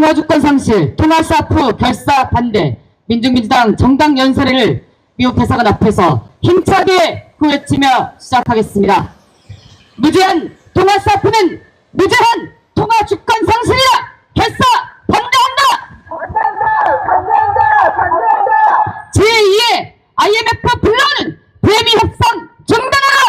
통화주권 상실, 통화사프 결사 반대, 민중민주당 정당 연설회를 미국 대사관 앞에서 힘차게 후외치며 시작하겠습니다. 무제한 통화사프는 무제한 통화주권 상실이다! 결사 반대한다! 제2의 IMF 불러는 대미 협상 중단하라!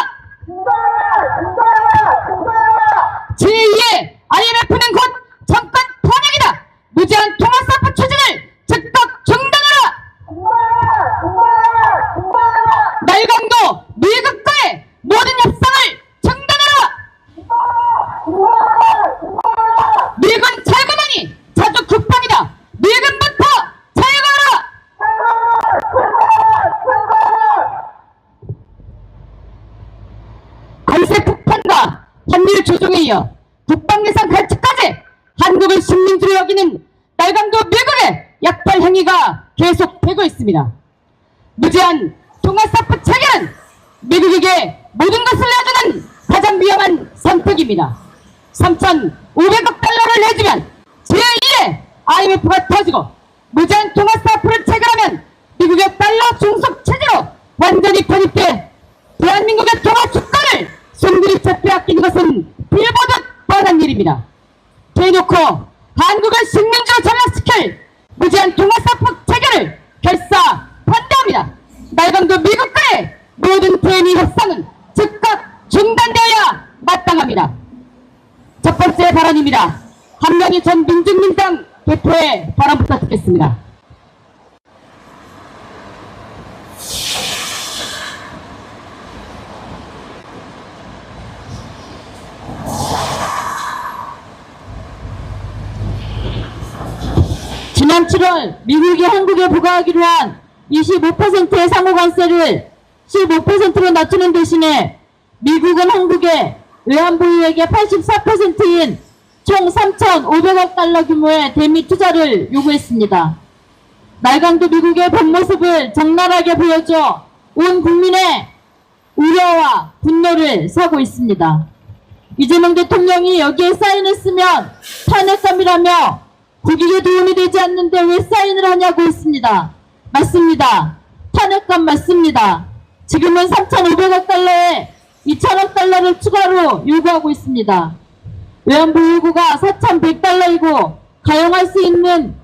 제2의 IMF는 곧 정권 탄핵이다! 무제한 통화사프 추진을 즉각 중단하라! 말강도 미국과의 모든 협상을 중단하라! 미군 철거만이 자주 국방이다! 미군부터 철거하라! 관세 폭탄과 환율 조정에 이어 국방 예산 갈치까지 한국을 식민지로 여기는 날강도 미국의 약발 행위가 계속되고 있습니다. 무제한 통화사프 체계는 미국에게 모든 것을 내주는 가장 위험한 선택입니다. 3,500억 달러를 내주면 제2의 IMF가 터지고 무제한 통화사프를 체결하면 미국의 달러 중속 체제로 완전히 편입돼 대한민국의 통화 주권을 손그리쳐 빼앗기는 것은 뻔한 일입니다. 대놓고 한국을 식민지로 전락시킬 무제한 통화사프 체계를 결사 반대합니다. 날강도 미국과의 모든 대미 협상은 즉각 중단되어야 마땅합니다. 첫 번째 발언입니다. 한명희 전 민중민당 대표의 발언부터 듣겠습니다. 지난 7월 미국이 한국에 부과하기로 한 25%의 상호관세를 15%로 낮추는 대신에 미국은 한국에 외환보유액의 84%인 총 3,500억 달러 규모의 대미 투자를 요구했습니다. 날강도 미국의 본 모습을 적나라하게 보여줘 온 국민의 우려와 분노를 사고 있습니다. 이재명 대통령이 여기에 사인을 쓰면 탄핵감이라며 국익에 도움이 되지 않는데 왜 사인을 하냐고 했습니다. 맞습니다. 탄핵감 맞습니다. 지금은 3,500억 달러에 2천억 달러를 추가로 요구하고 있습니다. 외환보 요구가 4,100달러이고 가용할 수 있는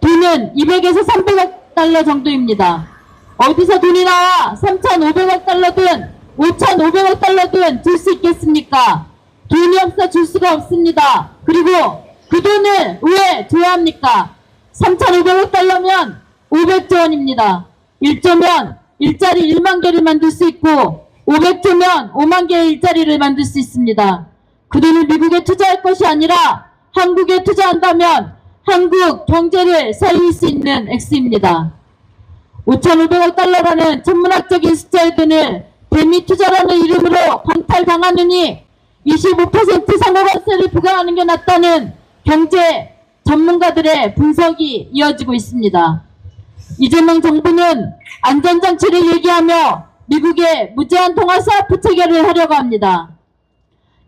돈은 200에서 300억 달러 정도입니다. 어디서 돈이 나와 3,500억 달러든 5,500억 달러든 줄 수 있겠습니까? 돈이 없어 줄 수가 없습니다. 그리고 그 돈을 왜 줘야 합니까? 3,500억 달러면 500조 원입니다. 1조면 일자리 1만 개를 만들 수 있고 500조면 5만 개의 일자리를 만들 수 있습니다. 그 돈을 미국에 투자할 것이 아니라 한국에 투자한다면 한국 경제를 살릴 수 있는 액수입니다. 5,500억 달러라는 천문학적인 숫자의 돈을 대미 투자라는 이름으로 강탈당하느니 25% 상호관세를 부과하는 게 낫다는 경제 전문가들의 분석이 이어지고 있습니다. 이재명 정부는 안전장치를 얘기하며 미국에 무제한 통화사프 체결을 하려고 합니다.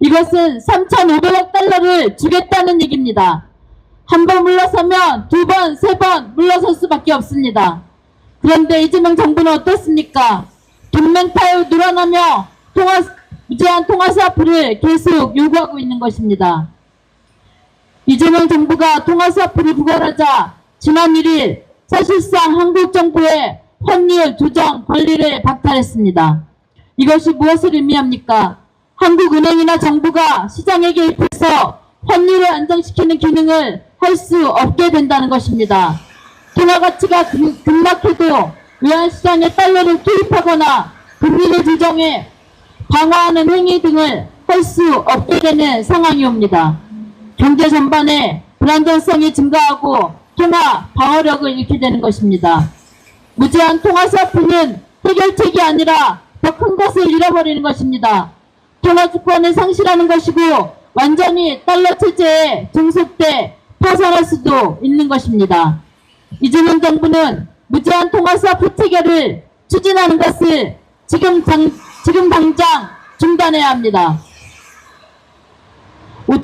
이것은 3,500억 달러를 주겠다는 얘기입니다. 한 번 물러서면 두 번, 세 번 물러설 수밖에 없습니다. 그런데 이재명 정부는 어떻습니까? 동맹타협 늘어나며 통화, 무제한 통화사프를 계속 요구하고 있는 것입니다. 이재명 정부가 통화사프를 부과하자 지난 1일 사실상 한국 정부의 환율 조정 권리를 박탈했습니다. 이것이 무엇을 의미합니까? 한국은행이나 정부가 시장에 개입해서 환율을 안정시키는 기능을 할 수 없게 된다는 것입니다. 통화 가치가 급- 급락해도 외환시장에 달러를 투입하거나 금리를 조정해 방어하는 행위 등을 할 수 없게 되는 상황이 옵니다. 경제 전반에 불안정성이 증가하고 통화 방어력을 잃게 되는 것입니다. 무제한 통화사프는 해결책이 아니라 더 큰 것을 잃어버리는 것입니다. 통화 주권을 상실하는 것이고 완전히 달러 체제에 종속돼 파산할 수도 있는 것입니다. 이재명 정부는 무제한 통화사프 체결을 추진하는 것을 지금 당, 지금 당장 중단해야 합니다.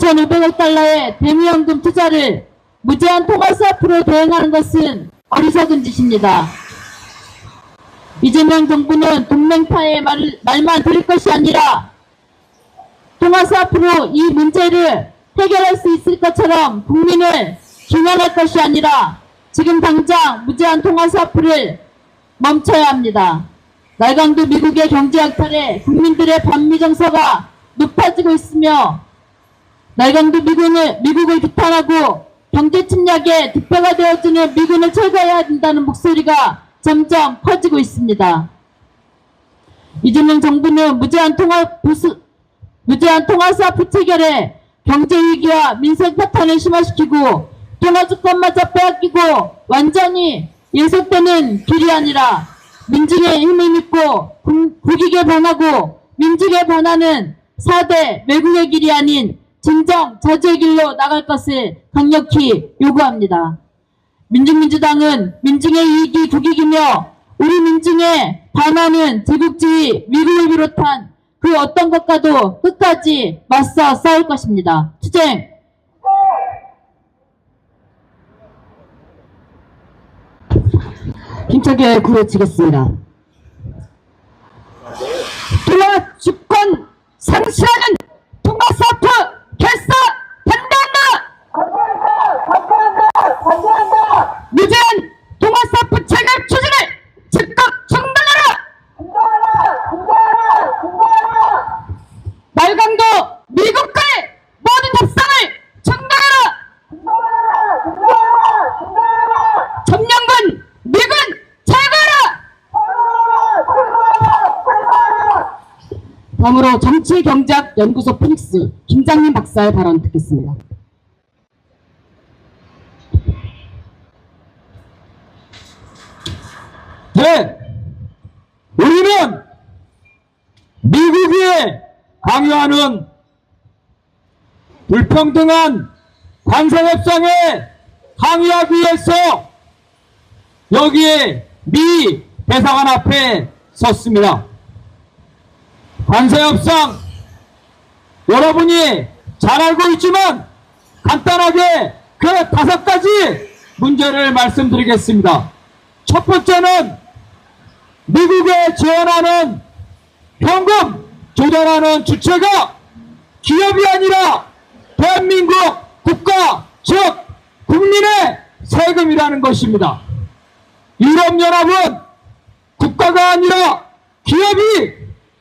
5,500억 달러의 대미연금 투자를 무제한 통화수 앞으로 대응하는 것은 어리석은 짓입니다. 이재명 정부는 동맹파의 말, 말만 들을 것이 아니라 통화수 앞으로 이 문제를 해결할 수 있을 것처럼 국민을 기만할 것이 아니라 지금 당장 무제한 통화수 앞을 멈춰야 합니다. 날강도 미국의 경제 약탈에 국민들의 반미 정서가 높아지고 있으며 날강도 미군을, 미국을 비판하고 경제 침략의 득표가 되어주는 미군을 철거해야 된다는 목소리가 점점 커지고 있습니다. 이재명 정부는 무제한 통화 부수, 무제한 통화 사프 체결에 경제 위기와 민생 파탄을 심화시키고 통화 주권마저 빼앗기고 완전히 예속되는 길이 아니라 민중의 힘을 믿고 국- 국익에 반하고 민중에 반하는 4대 외국의 길이 아닌 진정 자주의 길로 나갈 것을 강력히 요구합니다. 민중민주당은 민중의 이익이 국익이며 우리 민중의 반하는 제국주의 미국을 비롯한 그 어떤 것과도 끝까지 맞서 싸울 것입니다. 투쟁! 힘차게 구호치겠습니다. 통화 주권 상실하는 통화 사프 결사 반대한다! 무제한 통화 사프 체결 추진을 즉각 중단하라! 말강도 미국과의 모든 협상을 중단하라! 점령군 미군 제거하라! 다음으로 정치경제학 연구소 피닉스 김장님 박사의 발언 듣겠습니다. 네, 우리는 미국이 강요하는 불평등한 관세협상에 항의하기 위해서 여기에 미 대사관 앞에 섰습니다. 관세협상 여러분이 잘 알고 있지만 간단하게 그 다섯 가지 문제를 말씀드리겠습니다. 첫 번째는 미국에 지원하는 현금 조달하는 주체가 기업이 아니라 대한민국 국가 즉 국민의 세금이라는 것입니다. 유럽연합은 국가가 아니라 기업이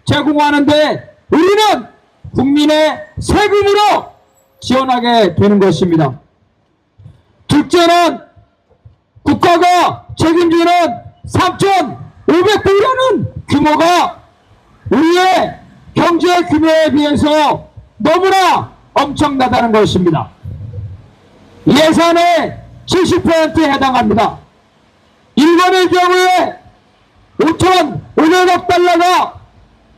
제공하는데 우리는 국민의 세금으로 지원하게 되는 것입니다. 둘째는 국가가 책임지는 3,500불이라는 규모가 우리의 경제 규모에 비해서 너무나 엄청나다는 것입니다. 예산의 70%에 해당합니다. 일본의 경우에 5,500억 달러가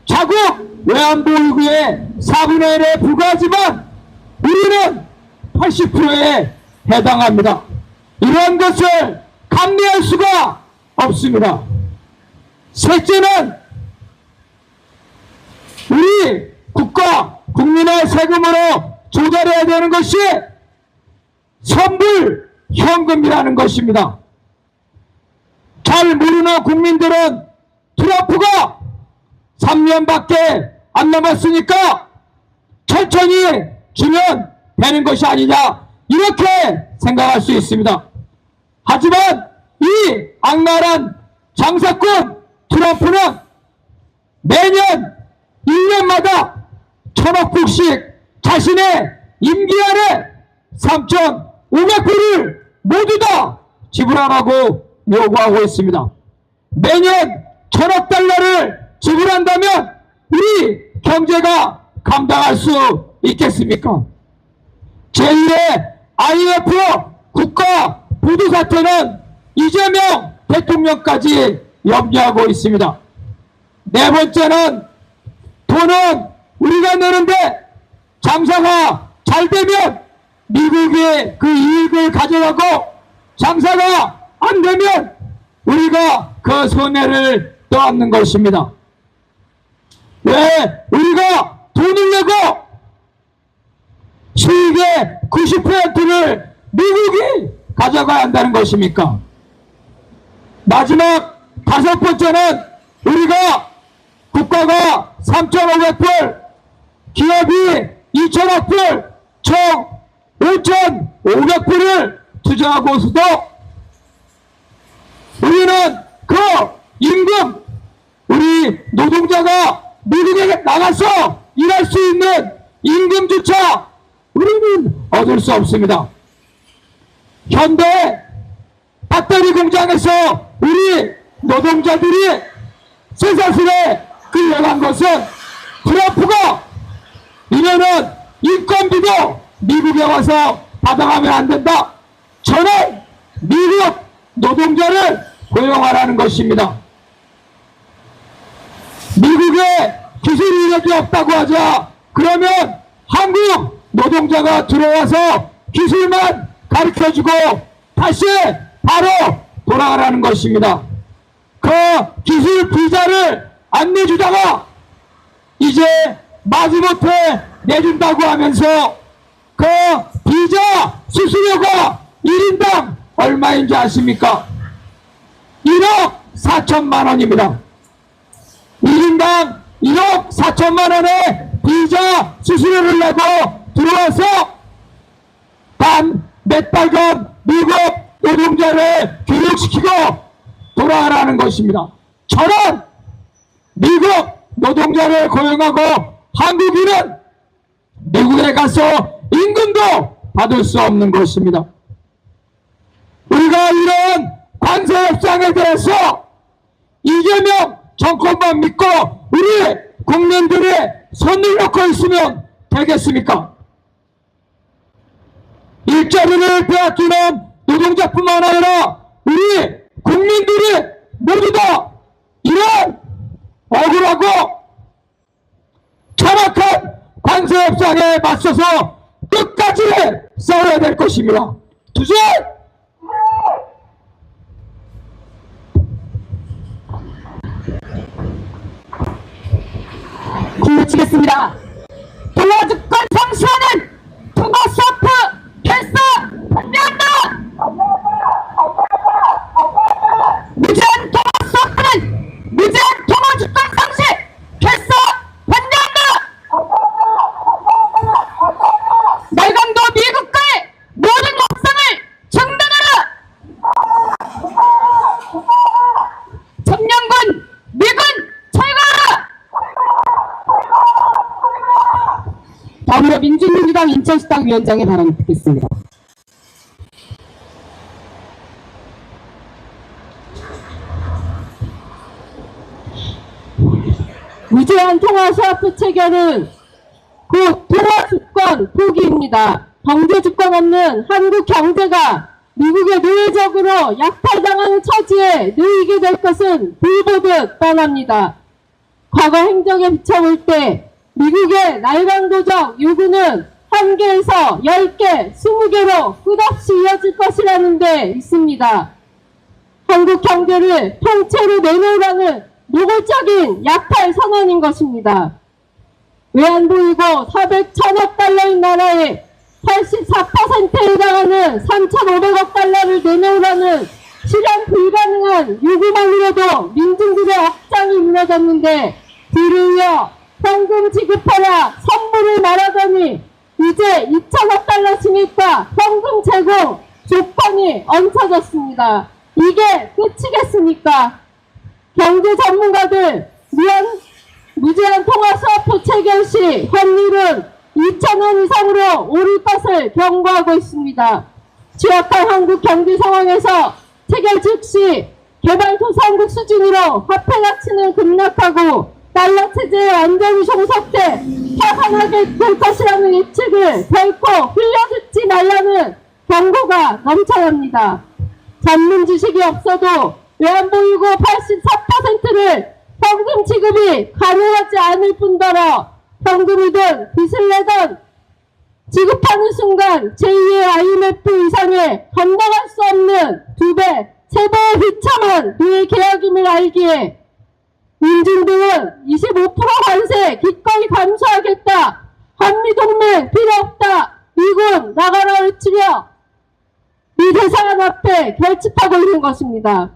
자국 외환보 의구의 4분의 1에 불과하지만 우리는 80%에 해당합니다. 이러한 것을 감내할 수가 없습니다. 셋째는 우리 국가 국민의 세금으로 조달해야 되는 것이 선불 현금이라는 것입니다. 잘 모르는 국민들은 트럼프가 3년밖에 안 남았으니까 천천히 주면 되는 것이 아니냐 이렇게 생각할 수 있습니다. 하지만 이 악랄한 장사꾼 트럼프는 매년 1년마다 천억 불씩 자신의 임기 안에 3,500불을 모두 다 지불하라고 요구하고 있습니다. 매년 천억 지불 한다면 우리 경제가 감당할 수 있겠습니까? 제1의 IMF 국가 부도 사태는 이재명 대통령까지 염려하고 있습니다. 네 번째는 돈은 우리가 내는데 장사가 잘 되면 미국이 그 이익을 가져가고 장사가 안 되면 우리가 그 손해를 떠안는 것입니다. 왜 우리가 돈을 내고 수익의 90%를 미국이 가져가야 한다는 것입니까? 마지막 다섯 번째는 우리가 국가가 3,500불, 기업이 2천억 불, 총 5,500불을 투자하고서도 우리는 그 임금, 우리 노동자가 미국에 나가서 일할 수 있는 임금조차 우리는 얻을 수 없습니다. 현대 배터리 공장에서 우리 노동자들이 쇠사슬에 끌려간 것은 트럼프가 이면은 인건비도 미국에 와서 받아가면 안 된다. 저는 미국 노동자를 고용하라는 것입니다. 미국에 기술 인력이 없다고 하자 그러면 한국 노동자가 들어와서 기술만 가르쳐주고 다시 바로 돌아가라는 것입니다. 그 기술 비자를 안 내주다가 이제 마지못해 내준다고 하면서 그 비자 수수료가 1인당 얼마인지 아십니까? 1억 4천만 원입니다. 1인당 1억 4천만 원의 비자 수수료를 내고 들어와서 단몇 달간 미국 노동자를 교육시키고 돌아가라는 것입니다. 저는 미국 노동자를 고용하고 한국인은 미국에 가서 임금도 받을 수 없는 것입니다. 우리가 이런 관세 협상에 대해서 이재명 정권만 믿고 우리 국민들의 손을 놓고 있으면 되겠습니까? 일자리를 빼앗기는 노동자뿐만 아니라 우리 국민들이 모두 다 이런 억울하고 정확한 관세 협상에 맞서서 끝까지 싸워야 될 것입니다. 두째 마치겠습니다. 동아주권 성시하는 통과서프 결사 반대한다! 무제한 통화서프는 무제한 통화주권 상실 결사 반대한다! 말강도 미국과의 모든 협상을 중단하라! 청년군 미군 철거하라! 더불어민주민주당 인천시당 위원장의 발언 듣겠습니다. 무제한 통화 스와프 체결은 곧 통화 주권 포기입니다. 경제 주권 없는 한국 경제가 미국의 노예적으로 약탈당하는 처지에 놓이게 될 것은 불보듯 뻔합니다. 과거 행적에 비춰볼 때 미국의 날강도적 요구는 한 개에서 열 개, 스무 개로 끝없이 이어질 것이라는 데 있습니다. 한국 경제를 통째로 내놓으라는 노골적인 약탈 선언인 것입니다. 외환 보이고 400, 1000억 달러인 나라에 84%에 해당하는 3,500억 달러를 내놓으라는 실현 불가능한 요구만으로도 민중들의 억장이 무너졌는데 뒤를 이어 현금 지급하라 선물을 말하더니 이제 2천억 달러 증액과 현금 제공 조건이 얹혀졌습니다. 이게 끝이겠습니까? 경제 전문가들 무한, 무제한 통화 스와프 체결 시 환율은 2천원 이상으로 오를 것을 경고하고 있습니다. 취약한 한국 경제 상황에서 체결 즉시 개발도상국 수준으로 화폐 가치는 급락하고 달러 체제의 안정이 종속돼 파산하게 될 것이라는 예측을 결코 흘려듣지 말라는 경고가 넘쳐납니다. 전문 지식이 없어도 외환보유고 84%를 현금 지급이 가능하지 않을 뿐더러 현금이든 빚을 내든 지급하는 순간 제2의 IMF 이상의 감당할 수 없는 두 배, 세 배의 비참한 노예 계약임을 알기에 민중들은 25% 관세 기꺼이 감수하겠다. 한미동맹 필요 없다. 미군 나가라 외치며 이 대사관 앞에 결집하고 있는 것입니다.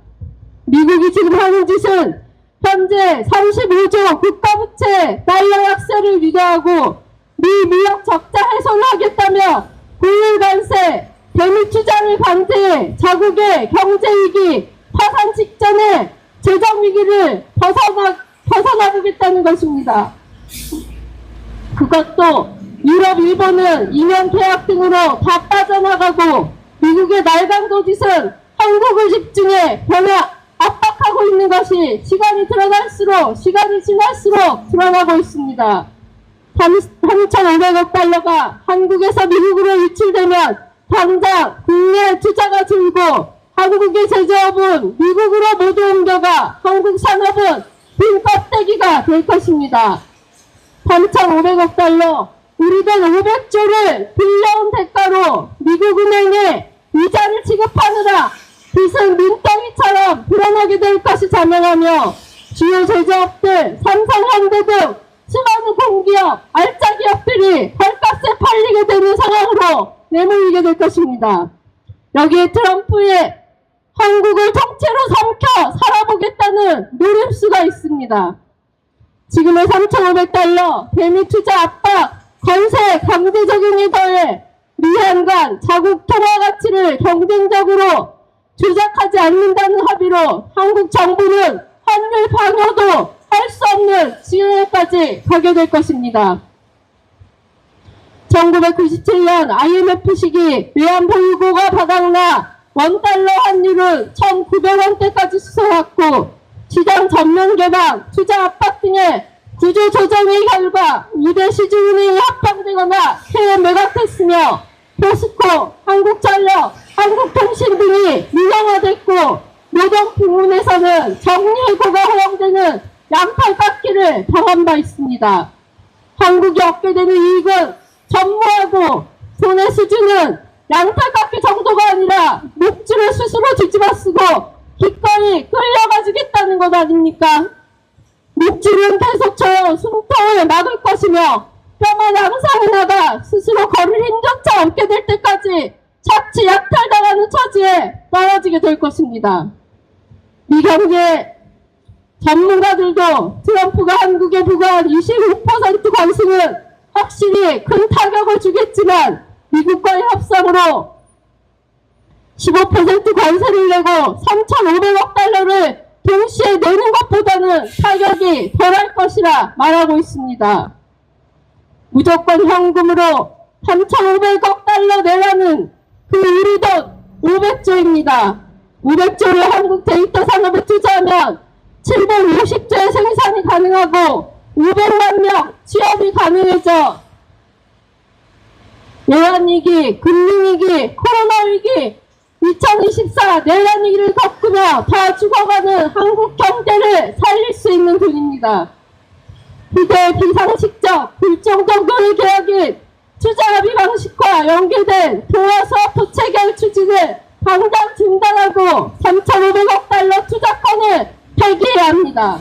미국이 지금 하는 짓은 현재 35조 국가부채 달러 약세를 유도하고 미 무역 적자 해소를 하겠다며 고율 관세, 대미 투자를 강제해 자국의 경제 위기, 파산 직전에 재정 위기를 벗어나 벗어나보겠다는 것입니다. 그것도 유럽, 일본은 2년 계약 등으로 다 빠져나가고 미국의 날강 도 짓은 한국을 집중해 변화 압박하고 있는 것이 시간이 들어갈수록 시간이 지날수록 드러나고 있습니다. 3,500억 달러가 한국에서 미국으로 유출되면 당장 국내 투자가 줄고 한국의 제조업은 미국으로 모두 옮겨가 한국 산업은 빈 껍데기가 될 것입니다. 3,500억 달러, 우리 돈 500조를 빌려온 대가로 미국 은행에 이자를 지급하느라 빚은 눈덩이처럼 불어나게 될 것이 자명하며 주요 제조업들, 삼성, 현대 등 수많은 공기업, 알짜 기업들이 헐값에 팔리게 되는 상황으로 내몰리게 될 것입니다. 여기에 트럼프의 한국을 통째로 삼켜 살아보겠다는 노림수가 있습니다. 지금의 3,500달러 대미 투자 압박, 건세 강제 적용에 더해 미한 간 자국 통화 가치를 경쟁적으로 조작하지 않는다는 합의로 한국 정부는 환율 방어도 할 수 없는 지연에까지 가게 될 것입니다. 1997년 IMF 시기 외환 보유고가 바닥나 원달러 환율은 1,900원대까지 솟아났고 시장 전면 개방, 투자 압박 등의 구조 조정의 결과 우대 시중은행이 합병되거나 해외 매각했으며 포스코, 한국전력, 한국통신 등이 민영화됐고 노동 부문에서는 정리해고가 허용되는 양팔 깎기를 당한 바 있습니다. 한국이 얻게 되는 이익은 전무하고 손해 수준은 양팔깎기 정도가 아니라 목줄을 스스로 뒤집어 쓰고 기꺼이 끌려가주겠다는 것 아닙니까? 목줄은 계속 저 숨통을 막을 것이며 뼈만 양상하다가 스스로 걸을 힘조차 얻게 될 때까지 자칫 약탈당하는 처지에 떨어지게 될 것입니다. 미경제 전문가들도 트럼프가 한국에 부과한 25% 관세는 확실히 큰 타격을 주겠지만 미국과의 협상으로 15% 관세를 내고 3,500억 달러를 동시에 내는 것보다는 타격이 덜할 것이라 말하고 있습니다. 무조건 현금으로 3,500억 달러 내라는 그 우리 돈 500조입니다. 500조를 한국 데이터 산업에 투자하면 750조의 생산이 가능하고 500만 명 취업이 가능해져 외환 위기, 금융 위기, 코로나 위기, 2024 내란 위기를 겪으며 다 죽어가는 한국 경제를 살릴 수 있는 돈입니다. 비대 비상식적 불정정도의 계약인 투자합의 방식과 연계된 동아수업 부채결 추진을 당장 중단하고 3,500억 달러 투자권을 폐기해야 합니다.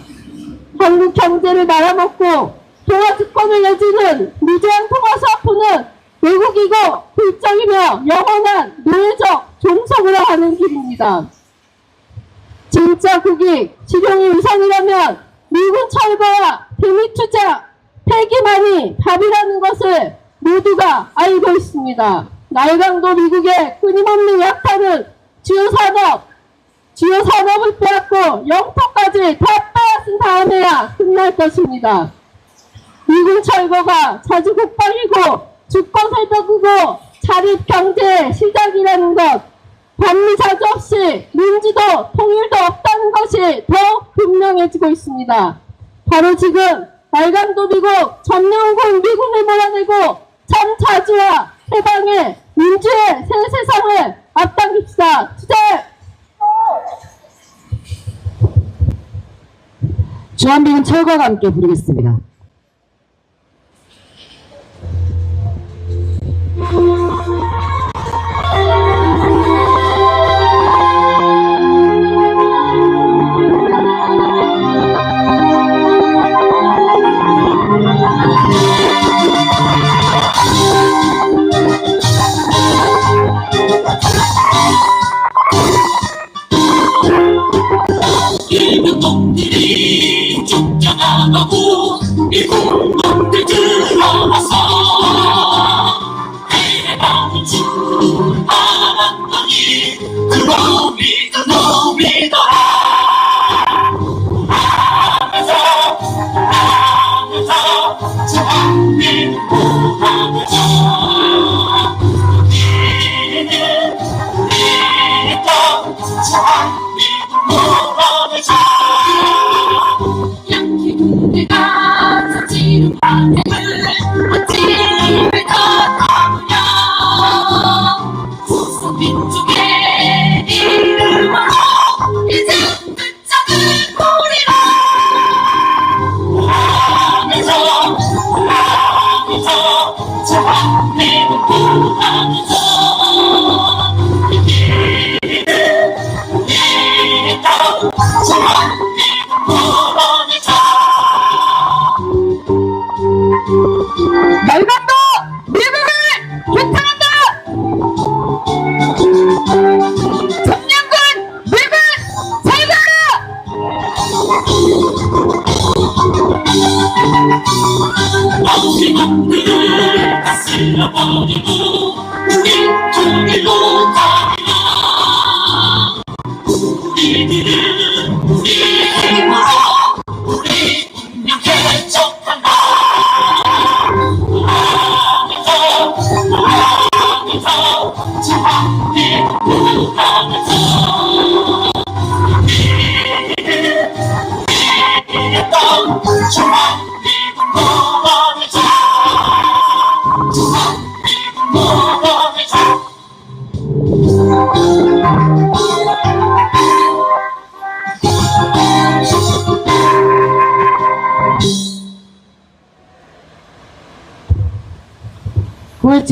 한국 경제를 말아먹고 동아주권을 내주는 무제한 통화사업부는 외국이고 불정이며 영원한 노예적 종속으로 가는 길입니다. 진짜 국익, 실용이 우선이라면 미군 철거와 대미 투자, 폐기만이 답이라는 것을 모두가 알고 있습니다. 날강도 미국의 끊임없는 약탈은 주요 산업, 주요 산업을 빼앗고 영토까지 다 빼앗은 다음에야 끝날 것입니다. 미군 철거가 자주 국방이고 주권 살펴보고 자립 경제 시작이라는 것 반미 자주 없이 민주도 통일도 없다는 것이 더욱 분명해지고 있습니다. 바로 지금 말강도 미국 전명군 미군을 몰아내고 참 자주와 해방의 민주의 새 세상을 앞당깁시다. 투쟁! 주한미군 철거와 함께 부르겠습니다. 놈들이 쫓겨나가고 이 공범들 들어와서 Amin.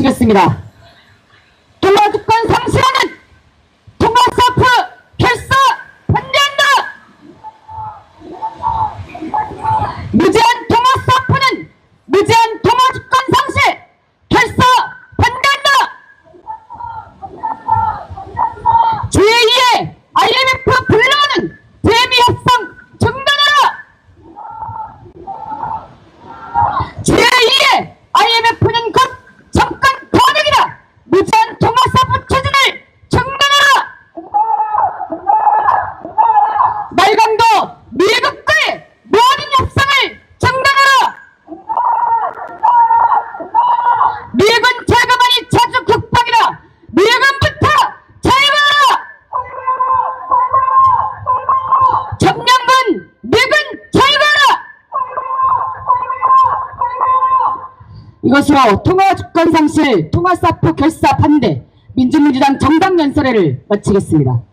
마치겠습니다. 예배를 마치겠습니다.